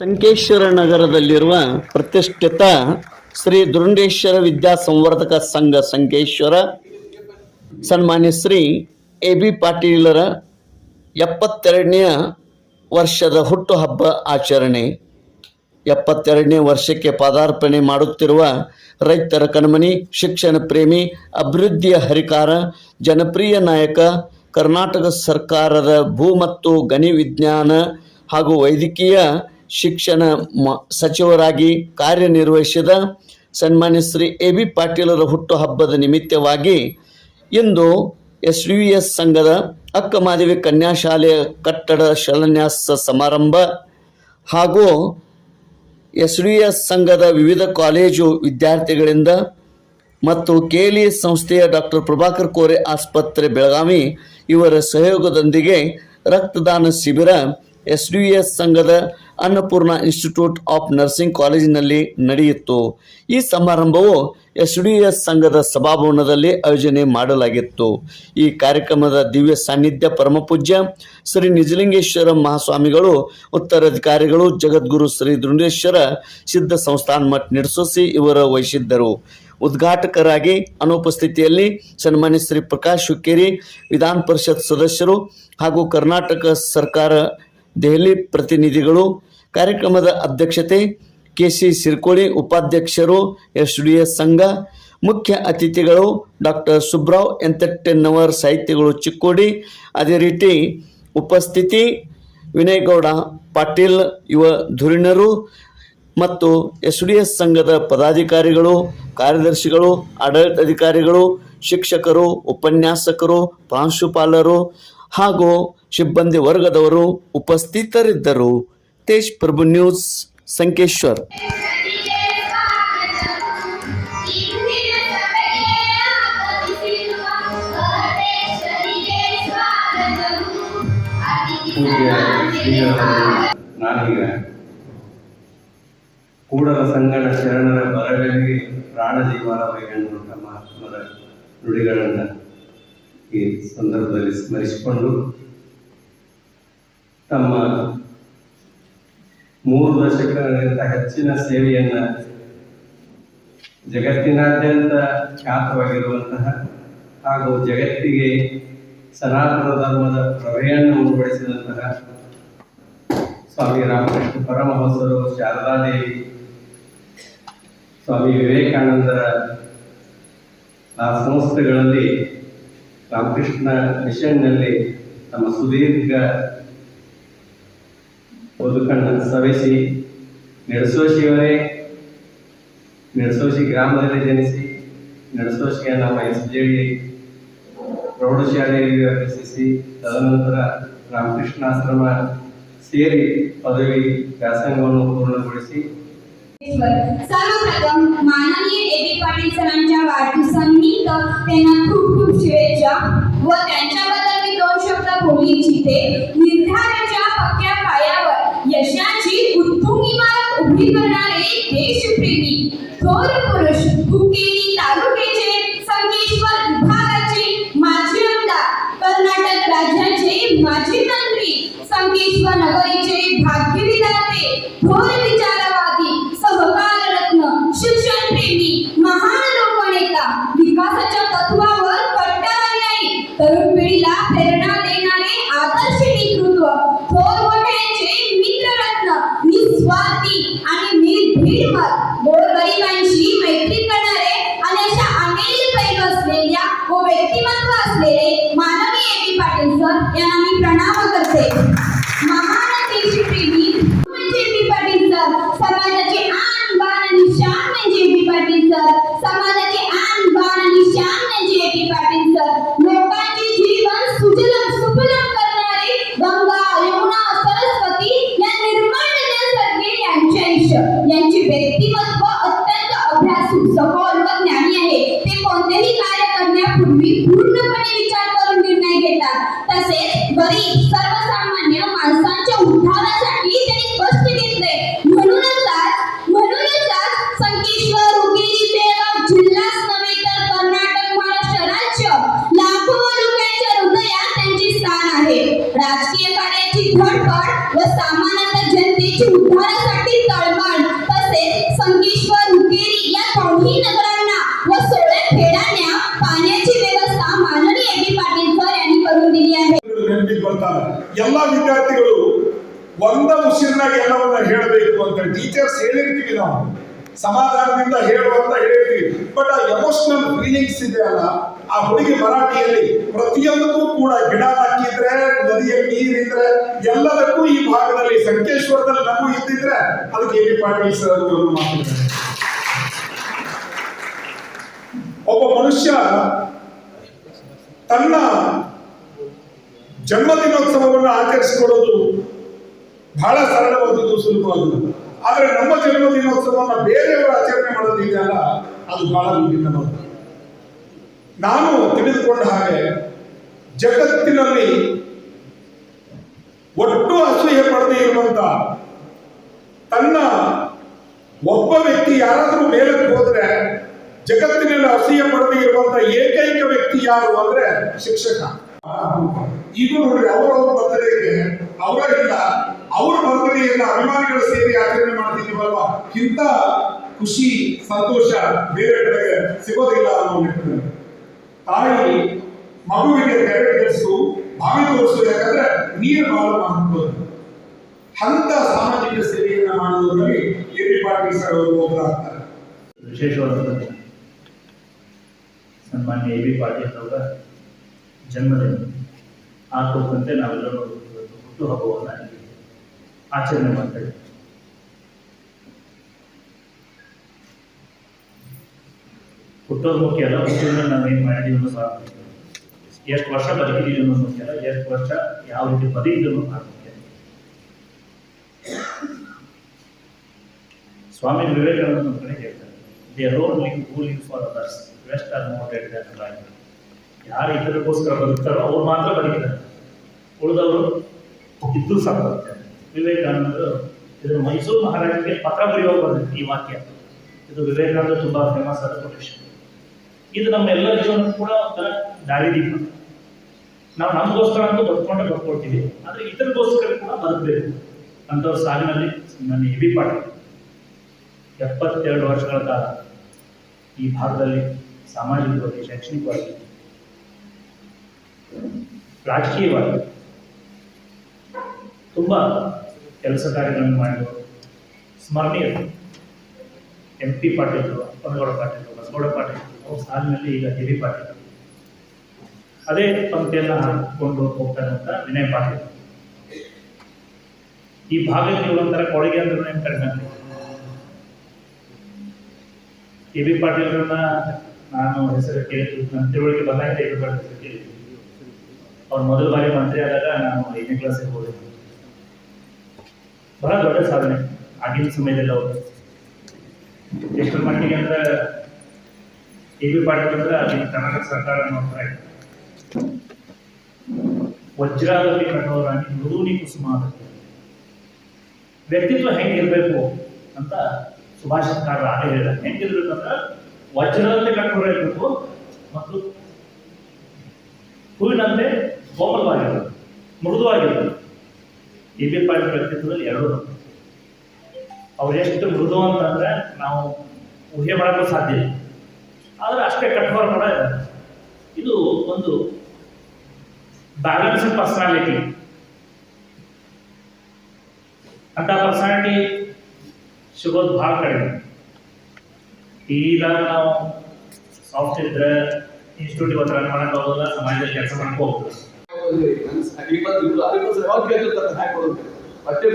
ಸಂಕೇಶ್ವರ ನಗರದಲ್ಲಿರುವ ಪ್ರತಿಷ್ಠಿತ ಶ್ರೀ ದುರುಂಡೇಶ್ವರ ವಿದ್ಯಾ ಸಂವರ್ಧಕ ಸಂಘ ಸಂಕೇಶ್ವರ, ಸನ್ಮಾನ್ಯ ಶ್ರೀ ಎ ಬಿ ಪಾಟೀಲರ ಎಪ್ಪತ್ತೆರಡನೆಯ ವರ್ಷದ ಹುಟ್ಟುಹಬ್ಬ ಆಚರಣೆ. ಎಪ್ಪತ್ತೆರಡನೇ ವರ್ಷಕ್ಕೆ ಪದಾರ್ಪಣೆ ಮಾಡುತ್ತಿರುವ ರೈತರ ಕಣ್ಮನಿ ಶಿಕ್ಷಣ ಪ್ರೇಮಿ, ಅಭಿವೃದ್ಧಿಯ ಹರಿಕಾರ, ಜನಪ್ರಿಯ ನಾಯಕ, ಕರ್ನಾಟಕ ಸರ್ಕಾರದ ಭೂ ಮತ್ತು ಗಣಿ ವಿಜ್ಞಾನ ಹಾಗೂ ವೈದ್ಯಕೀಯ ಶಿಕ್ಷಣ ಮ, ಸಚಿವರಾಗಿ ಕಾರ್ಯನಿರ್ವಹಿಸಿದ ಸನ್ಮಾನ್ಯ ಶ್ರೀ ಎ ಬಿ ಪಾಟೀಲರ ಹುಟ್ಟುಹಬ್ಬದ ನಿಮಿತ್ತವಾಗಿ ಇಂದು ಎಸ್ ವಿ ಎಸ್ ಸಂಘದ ಅಕ್ಕಮಾದೇವಿ ಕನ್ಯಾಶಾಲೆಯ ಕಟ್ಟಡ ಶಿಲಾನ್ಯಾಸ ಸಮಾರಂಭ ಹಾಗೂ ಎಸ್ ವಿ ಎಸ್ ಸಂಘದ ವಿವಿಧ ಕಾಲೇಜು ವಿದ್ಯಾರ್ಥಿಗಳಿಂದ ಮತ್ತು ಕೇಲಿ ಸಂಸ್ಥೆಯ ಡಾಕ್ಟರ್ ಪ್ರಭಾಕರ್ ಕೋರೆ ಆಸ್ಪತ್ರೆ ಬೆಳಗಾವಿ ಇವರ ಸಹಯೋಗದೊಂದಿಗೆ ರಕ್ತದಾನ ಶಿಬಿರ ಎಸ್ ಡಿ ಎಸ್ ಸಂಘದ ಅನ್ನಪೂರ್ಣ ಇನ್ಸ್ಟಿಟ್ಯೂಟ್ ಆಫ್ ನರ್ಸಿಂಗ್ ಕಾಲೇಜಿನಲ್ಲಿ ನಡೆಯಿತು. ಈ ಸಮಾರಂಭವು ಎಸ್ ಡಿ ಎಸ್ ಸಂಘದ ಸಭಾಭವನದಲ್ಲಿ ಆಯೋಜನೆ ಮಾಡಲಾಗಿತ್ತು. ಈ ಕಾರ್ಯಕ್ರಮದ ದಿವ್ಯ ಸಾನ್ನಿಧ್ಯ ಪರಮಪೂಜ್ಯ ಶ್ರೀ ನಿಜಲಿಂಗೇಶ್ವರ ಮಹಾಸ್ವಾಮಿಗಳು, ಉತ್ತರಾಧಿಕಾರಿಗಳು, ಜಗದ್ಗುರು ಶ್ರೀ ದುಂಡೇಶ್ವರ ಸಿದ್ಧ ಸಂಸ್ಥಾನ ಮಠ ನಿರ್ಸೋಸಿ ಇವರ ವಹಿಸಿದ್ದರು. ಉದ್ಘಾಟಕರಾಗಿ ಅನುಪಸ್ಥಿತಿಯಲ್ಲಿ ಸನ್ಮಾನ್ಯ ಶ್ರೀ ಪ್ರಕಾಶ್ ಹುಕ್ಕೇರಿ ವಿಧಾನ ಪರಿಷತ್ ಸದಸ್ಯರು ಹಾಗೂ ಕರ್ನಾಟಕ ಸರ್ಕಾರ ದೆಹಲಿ ಪ್ರತಿನಿಧಿಗಳು, ಕಾರ್ಯಕ್ರಮದ ಅಧ್ಯಕ್ಷತೆ ಕೆ ಸಿ ಸಿರ್ಕೋಳಿ, ಉಪಾಧ್ಯಕ್ಷರು ಎಸ್ ಡಿ ಎಸ್ ಸಂಘ, ಮುಖ್ಯ ಅತಿಥಿಗಳು ಡಾಕ್ಟರ್ ಸುಬ್ರಾವ್ ಎಂತಟ್ಟೆನ್ನವರ್ ಸಾಹಿತ್ಯಗಳು ಚಿಕ್ಕೋಡಿ, ಅದೇ ರೀತಿ ಉಪಸ್ಥಿತಿ ವಿನಯಗೌಡ ಪಾಟೀಲ್, ಯುವ ಧುರೀಣರು ಮತ್ತು ಎಸ್ ಡಿ ಎಸ್ ಸಂಘದ ಪದಾಧಿಕಾರಿಗಳು, ಕಾರ್ಯದರ್ಶಿಗಳು, ಆಡಳಿತಾಧಿಕಾರಿಗಳು, ಶಿಕ್ಷಕರು, ಉಪನ್ಯಾಸಕರು, ಪ್ರಾಂಶುಪಾಲರು ಹಾಗೂ ಸಿಬ್ಬಂದಿ ವರ್ಗದವರು ಉಪಸ್ಥಿತರಿದ್ದರು. ತೇಜ್ ಪ್ರಭು ನ್ಯೂಸ್, ಸಂಕೇಶ್ವರ್. ಕೂಡಲ ಸಂಗಡ ಶರಣರ ಬರಗಳಿಗೆ ಪ್ರಾಣ ಜೀವನವೆಂದು ಮಹಾತ್ಮರ ನುಡಿಗಳನ್ನು ಈ ಸಂದರ್ಭದಲ್ಲಿ ಸ್ಮರಿಸಿಕೊಂಡು ತಮ್ಮ ಮೂರು ದಶಕಗಳಿಗಿಂತ ಹೆಚ್ಚಿನ ಸೇವೆಯನ್ನ ಜಗತ್ತಿನಾದ್ಯಂತ ಖ್ಯಾತವಾಗಿರುವಂತಹ ಹಾಗೂ ಜಗತ್ತಿಗೆ ಸನಾತನ ಧರ್ಮದ ಪ್ರಭೆಯನ್ನು ಉಂಟುಪಡಿಸಿದಂತಹ ಸ್ವಾಮಿ ರಾಮಕೃಷ್ಣ ಪರಮಹಂಸರು ಶಾರದಾದೇವಿ ಸ್ವಾಮಿ ವಿವೇಕಾನಂದರ ಆ ಸಂಸ್ಥೆಗಳಲ್ಲಿ ರಾಮಕೃಷ್ಣ ಮಿಷನ್ನಲ್ಲಿ ತಮ್ಮ ಸುದೀರ್ಘ ಬದುಕನ್ನು ಸವೆಸಿ ನೆಡಸೋಶಿಯವರೇ ನೆಡಸೋಶಿ ಗ್ರಾಮದಲ್ಲಿ ಜನಿಸಿ ನೆಡಸೋಶಿಯ ನಮ್ಮ ಎಸ್ ಜೆ ಡಿ ಪ್ರೌಢಶಾಲೆಯಲ್ಲಿ ವ್ಯಾಪಿಸಿ ತದನಂತರ ರಾಮಕೃಷ್ಣಾಶ್ರಮ ಸೇರಿ ಪದವಿ ವ್ಯಾಸಂಗವನ್ನು ಪೂರ್ಣಗೊಳಿಸಿ. सर्वप्रथम पाटील सरांच्या वाढदिवसानिमित्त त्यांना खूप खूप शुभेच्छा व त्यांच्याबद्दल मी दोन शब्द बोलू इच्छिते निर्धाराच्या पक्क्या पायावर यशाची उत्तुंग इमारत उभी करणारे देशप्रेमी थोर पुरुष हुकेरी Lula. उद्धारासाठी तळमळ तसेच संकेश्वर मुकेरी या दोन्ही नगरांना व सोळा खेड्यांना पाण्याची व्यवस्था माननीय एबी पाटील सर यांनी करून दिली आहे ನೆನಪಿಗೆ ಬರ್ತಾರೆ ಎಲ್ಲ ವಿದ್ಯಾರ್ಥಿಗಳು ಒಂದ ಉಸಿರಿನಾಗ ಎಲ್ಲವನ್ನ ಹೇಳಬೇಕು ಅಂತ ಟೀಚರ್ಸ್ ಹೇಳಿರ್ತೀವಿ ನಾವು ಸಮಾಧಾನದಿಂದ ಹೇಳು ಅಂತ ಹೇಳಿರ್ತೀವಿ ಬಟ್ ಆ ಫೀಲಿಂಗ್ಸ್ ಇದೆ ಅಲ್ಲ, ಆ ಹುಡುಗಿ ಮರಾಠಿಯಲ್ಲಿ ಪ್ರತಿಯೊಂದಕ್ಕೂ ಕೂಡ ಗಿಡ ಹಾಕಿದ್ರೆ, ನದಿಯಲ್ಲಿ ನೀರಿದ್ರೆ ಎಲ್ಲದಕ್ಕೂ ಈ ಭಾಗದಲ್ಲಿ ಸಂಕೇಶ್ವರದಲ್ಲಿ ನಗು ಇದ್ದಿದ್ರೆ ಅದಕ್ಕೆ ಎ ಪಾಟೀಲ್ ಸರ್ ಮಾತಾಡ್ತಾರೆ ಒಬ್ಬ ಮನುಷ್ಯ ತನ್ನ ಜನ್ಮದಿನೋತ್ಸವವನ್ನು ಆಚರಿಸಿಕೊಳ್ಳೋದು ಬಹಳ ಸರಳವಾದದ್ದು, ಸುಲಭವಾದದ್ದು. ಆದರೆ ನಮ್ಮ ಜನ್ಮದಿನೋತ್ಸವವನ್ನು ಬೇರೆಯವರು ಆಚರಣೆ ಮಾಡೋದಿದೆಯಲ್ಲ ಅದು ಬಹಳ ವಿಭಿನ್ನವಾದ ನಾನು ತಿಳಿದುಕೊಂಡ ಹಾಗೆ ಜಗತ್ತಿನಲ್ಲಿ ಒಟ್ಟು ಅಸೂಯೆ ಪಡದೆ ಇರುವಂತ ತನ್ನ ಒಬ್ಬ ವ್ಯಕ್ತಿ ಯಾರಾದರೂ ಮೇಲಕ್ಕೆ ಹೋದ್ರೆ ಜಗತ್ತಿನಲ್ಲಿ ಅಸೂಯೆ ಪಡದೆ ಇರುವಂತ ಏಕೈಕ ವ್ಯಕ್ತಿ ಯಾರು ಅಂದ್ರೆ ಶಿಕ್ಷಕ. ಇದು ನೋಡ್ರಿ ಅವರವ್ರ ಬರ್ತಡೆಗೆ ಅವರ ಇಲ್ಲ, ಅವ್ರ ಬರ್ತಡೆಯನ್ನ ಅಭಿಮಾನಿಗಳು ಸೇರಿ ಆಚರಣೆ ಮಾಡ್ತಿದ್ದೀವಲ್ವಾ? ಇಂಥ ಖುಷಿ, ಸಂತೋಷ ಬೇರೆ ಕಡೆಗೆ ಸಿಗೋದಿಲ್ಲ ಅನ್ನೋ ನಿಟ್ಟಿನಲ್ಲಿ. ತಾಯಿ ಮಗುವಿಗೆ ತೆರೆದಿರಿಸು ಬಾವಿ ತೋರಿಸು, ಯಾಕಂದ್ರೆ ನೀರು ಬಹಳ ಮಹತ್ವದ್ದು ಅಂತ ಸಾಮಾಜಿಕ ಸೇವೆಯನ್ನ ಮಾಡುವುದರಲ್ಲಿ ಎ ಪಾಟೀಲ್ ಸರ್ ಅವರು ಹೋಗ್ತಾರೆ ವಿಶೇಷವಾದ ಸನ್ಮಾನ್ಯ ಎ ಬಿ ಪಾಟೀಲ್ ಅವರ ಜನ್ಮದಿನ. ಆ ಕುರಿತಂತೆ ನಾವೆಲ್ಲರೂ ಹುಟ್ಟುಹಬ್ಬವನ್ನು ಆಚರಣೆ ಮಾಡ್ತೇವೆ. ಹುಟ್ಟೋದು ಮುಖ್ಯ ಅಲ್ಲ ಹುಟ್ಟಿದ್ರೆ ಏನು ಮಾಡಿದೀವಿ ಅನ್ನೋ ಸಹ ಎಷ್ಟು ವರ್ಷ ಬದುಕಿದೀವಿ ಅನ್ನೋದು ಮುಖ್ಯ ಅಲ್ಲ ಎಷ್ಟು ವರ್ಷ ಯಾವ ರೀತಿ ಬದುಕಿದ್ರು ಮುಖ್ಯ ಸ್ವಾಮಿ ವಿವೇಕಾನಂದ ಕಡೆ ಹೇಳ್ತಾರೆ they road ling who link for others west are life ಯಾರು ಇತರಕ್ಕೋಸ್ಕರ ಬದುಕ್ತಾರೋ ಅವ್ರು ಮಾತ್ರ ಬದುಕಿದ್ದಾರೆ. ಉಳಿದವರು ಇದ್ದು ಸಾಕಾಗುತ್ತೆ ವಿವೇಕಾನಂದರು ಇದು ಮೈಸೂರು ಮಹಾರಾಜರಿಗೆ ಪತ್ರ ಬರೆಯುವಾಗ ಬಂದಿದೆ ಈ ವಾಕ್ಯ. ಇದು ವಿವೇಕಾನಂದ ತುಂಬಾ ಫೇಮಸ್ ಆದ ಕೊಟೇಶನ್ ಇದು ನಮ್ಮೆಲ್ಲರ ಜೀವನ ಕೂಡ ಒಂಥರ ದಾರಿದೀಪ. ನಾವು ನಮಗೋಸ್ಕರ ಅಂತೂ ಬದುಕೊಂಡು ಬದುಕೊಳ್ತೀವಿ ಆದರೆ ಇತರಗೋಸ್ಕರ ಕೂಡ ಬದುಕಬೇಕು ಅಂಥವ್ರ ಸಾಲಿನಲ್ಲಿ ನನ್ನ ಹೆವಿ ಪಾಠ ಎಪ್ಪತ್ತೆರಡು ವರ್ಷಗಳ ಕಾಲ ಈ ಭಾಗದಲ್ಲಿ ಸಾಮಾಜಿಕವಾಗಿ, ಶೈಕ್ಷಣಿಕವಾಗಿ, ರಾಜಕೀಯವಾಗಿ ತುಂಬ ಕೆಲಸ ಕಾರ್ಯಗಳನ್ನು ಮಾಡಿದರು ಸ್ಮರಣೀಯರು ಎಂ ಪಿ ಪಾಟೀಲ್ ಅಪ್ಪನಗೌಡ ಪಾಟೀಲ್ ಬಸಗೌಡ ಪಾಟೀಲ್ ಸಾಲಿನಲ್ಲಿ ಈಗ ಹಿರಿ ಪಾಟೀಲ್ ಅದೇ ಪಂಕ್ತಿಯನ್ನು ಹಾಕಿಕೊಂಡು ಹೋಗ್ತಾರಂತ ವಿನಯ್ ಪಾಟೀಲ್. ಈ ಭಾಗಕ್ಕೆ ಒಂಥರ ಕೊಡುಗೆ ಅಂದ್ರೆ ಕಡಿಮೆ ಎ ಬಿ ಪಾಟೀಲ್ರನ್ನ ನಾನು ಹೆಸರು ಕೇಳಿದ್ದು, ನನ್ನ ತಿಳುವಳಿಕೆ ಬಂದಾಗ ಎ ಬಿ ಪಾಟೀಲ್ ಹೆಸರು ಕೇಳಿದ್ದು. ಅವ್ರು ಮೊದಲ ಬಾರಿ ಮಂತ್ರಿ ಆದಾಗ ನಾನು ಐದನೇ ಕ್ಲಾಸಿಗೆ ಹೋಗಿದ್ದೆ ಬಹಳ ದೊಡ್ಡ ಸಾಧನೆ. ಆಗಿನ ಸಮಯದಲ್ಲಿ ಅವರು. ಎಷ್ಟರ ಮಟ್ಟಿಗೆ ಅಂದ್ರೆ ಎ ಬಿ ಅಲ್ಲಿ ಕರ್ನಾಟಕ ಸರ್ಕಾರ ನೋಡ್ತಾ ಇತ್ತು ವಜ್ರಾದಲ್ಲಿ ಕಠೋರಾಣಿ ಮೃದೂನಿ ಕುಸುಮ ವ್ಯಕ್ತಿತ್ವ ಹೆಂಗಿರ್ಬೇಕು ಅಂತ ಸುಭಾಷಿತಕಾರ ಆಗ ಹೇಳಿದ ಹೆಂಗಿರ್ಬೇಕಂದ್ರೆ ವಜ್ರದಂತೆ ಕಠೋರ ಇರಬೇಕು ಮತ್ತು ಹೂವಿನಂತೆ ಕೋಮಲವಾಗಿರಬೇಕು ಮೃದುವಾಗಿರ್ಬೇಕು. ಎ ಬಿ ಪಾಟೀಲ್ ವ್ಯಕ್ತಿತ್ವದಲ್ಲಿ ಎರಡು ಅವ್ರು ಎಷ್ಟು ಮೃದು ಅಂತಂದ್ರೆ ನಾವು ಊಹೆ ಮಾಡೋಕ್ಕೂ ಸಾಧ್ಯ ಇಲ್ಲ. ಆದರೆ ಅಷ್ಟೇ ಕಠೋರ ಕೂಡ ಇದೆ. ಒಂದು ಬ್ಯಾಲೆನ್ಸ್ ಪರ್ಸನಾಲಿಟಿ ಅಂತ ಪರ್ಸನಾಲಿಟಿ ಸಿಗೋದು ಭಾಳ ಕಡಿಮೆ. ಈಗ ನಾವು ಸಾಫ್ಟ್ ಇದ್ರೆ ಇನ್ಸ್ಟಿಟ್ಯೂಟ್ ಹತ್ರ ಹೋಗೋದಿಲ್ಲ ಸಮಾಜದಲ್ಲಿ ಕೆಲಸ ಮಾಡಕ್ ಹೋಗ್ತದೆ ಮತ್ತೆ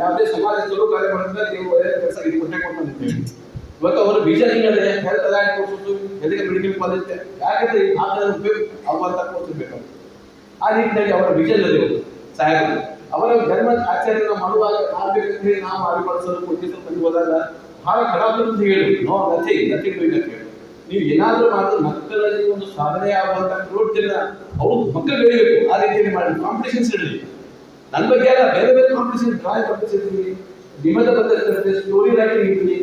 ಯಾವುದೇ ಸಮಾಜ ಚಲೋ ಕಾರ್ಯ ಮಾಡಿದ್ರೆ ನೀವು ಕೆಲಸ ಇದು ಕೊಟ್ಟೆ ಕೊಡ್ತಾರೆ ಇವತ್ತು ಅವರು ಬೀಜ ಹೇಳಿದೆ ಹೆಲ್ತ್ ಅಲೈನ್ ಕೊಡ್ಸೋದು ಎದಕ್ಕೆ ಮೆಡಿಕಲ್ ಕಾಲೇಜ್ ಯಾಕಂದ್ರೆ ಈ ಭಾಗದ ಉಪಯೋಗ ಆಗುವಂತ ಕೊಡ್ತಿರ್ಬೇಕು ಆ ರೀತಿಯಾಗಿ ಅವರ ಇಲ್ಲದೆ ಸಾಹೇಬರು. ಅವರ ಧರ್ಮ ಆಚರಣೆ ಮಾಡುವಾಗ ಆಗ್ಬೇಕಂದ್ರೆ ನಾವು ಅರಿಪಡಿಸಲು ಕೊಟ್ಟಿದ್ದು ಬಂದು ಹೋದಾಗ ಬಹಳ ಖರಾಬ್ ಅಂತ ಹೇಳಿ ನೋ ನಥಿಂಗ್ ನಥಿಂಗ್ ಡೂಯಿಂಗ್ ಅಂತ ಹೇಳಿ. ನೀವು ಏನಾದರೂ ಮಾಡಿದ್ರೆ ಮಕ್ಕಳಲ್ಲಿ ಒಂದು ಸಾಧನೆ ಆಗುವಂತ ಕ್ರೋಡ್ತಿಲ್ಲ ಅವ್ರು ಮಕ್ಕಳು ಬೆಳಿಬೇಕು. ಆ ರೀತಿಯಲ್ಲಿ ಮಾಡಿ ಕಾಂಪಿಟೇಷನ್ಸ್ ಇರಲಿ. ನನ್ನ ಬಗ್ಗೆ ಅಲ್ಲ, ಬೇರೆ ಬೇರೆ ಕಾಂಪಿಟೇಷನ್ ಡ್ರಾಯಿಂಗ್ ಕಾಂಪಿಟೇಷನ್ ಇರಲಿ. ನಿಮ್ಮದ ಬಗ್ಗೆ ಸ್ಟೋರಿ ರೈಟಿಂಗ್ ಇರಲಿ.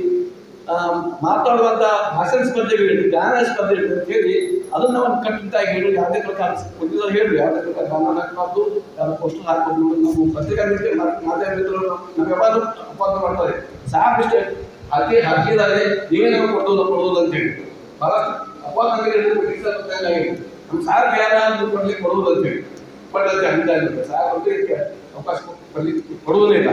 ಮಾತಾಡುವಂತ ಭಾಷಣ ಸ್ಪರ್ಧೆಗಳಿದೆ ಜ್ಞಾನ ಸ್ಪರ್ಧೆಗಳು ಅಂತ ಹೇಳಿ ಅದನ್ನ ಒಂದು ಕಟ್ಟುನಿಟ್ಟಾಗಿ ಹೇಳಿ ಯಾವುದೇ ಪ್ರಕಾರ ಒಂದು ಹೇಳಿ ಯಾವುದೇ ಪ್ರಕಾರ ಗಾನ ಹಾಕಬಾರ್ದು ಯಾವ್ದು ಪೋಸ್ಟರ್ ಹಾಕಬಾರ್ದು ನಮ್ಮ ಪತ್ರಿಕಾ ಮಾತಾಡ ಮಿತ್ರರು ನಮ್ಮ ಯಾವಾಗ ಅಪಾರ್ಥ ಮಾಡ್ತಾರೆ. ಸಾಕಷ್ಟು ಅತಿ ಹಾಕಿದ್ದಾರೆ ನೀವೇನೋ ನಾವು ಕೊಡೋದು ಕೊಡೋದು ಅಂತ ಹೇಳಿ. ಬಹಳಷ್ಟು ಅಪಾರ್ಥ ನಮ್ಮ ಸಾರ್ ಯಾರ ಕೊಡ್ಲಿಕ್ಕೆ ಕೊಡೋದು ಅಂತ ಹೇಳಿ. ಬಟ್ ಅದಕ್ಕೆ ಅಂತ ಇರುತ್ತೆ ಸಾರ್ ಬಗ್ಗೆ ಅವಕಾಶ ಕೊಡಲಿಕ್ಕೆ ಕೊಡುವುದೇ ಇಲ್ಲ.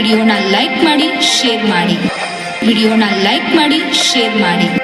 ವಿಡಿಯೋನ ಲೈಕ್ ಮಾಡಿ ಶೇರ್ ಮಾಡಿ. ವಿಡಿಯೋನ ಲೈಕ್ ಮಾಡಿ ಶೇರ್ ಮಾಡಿ.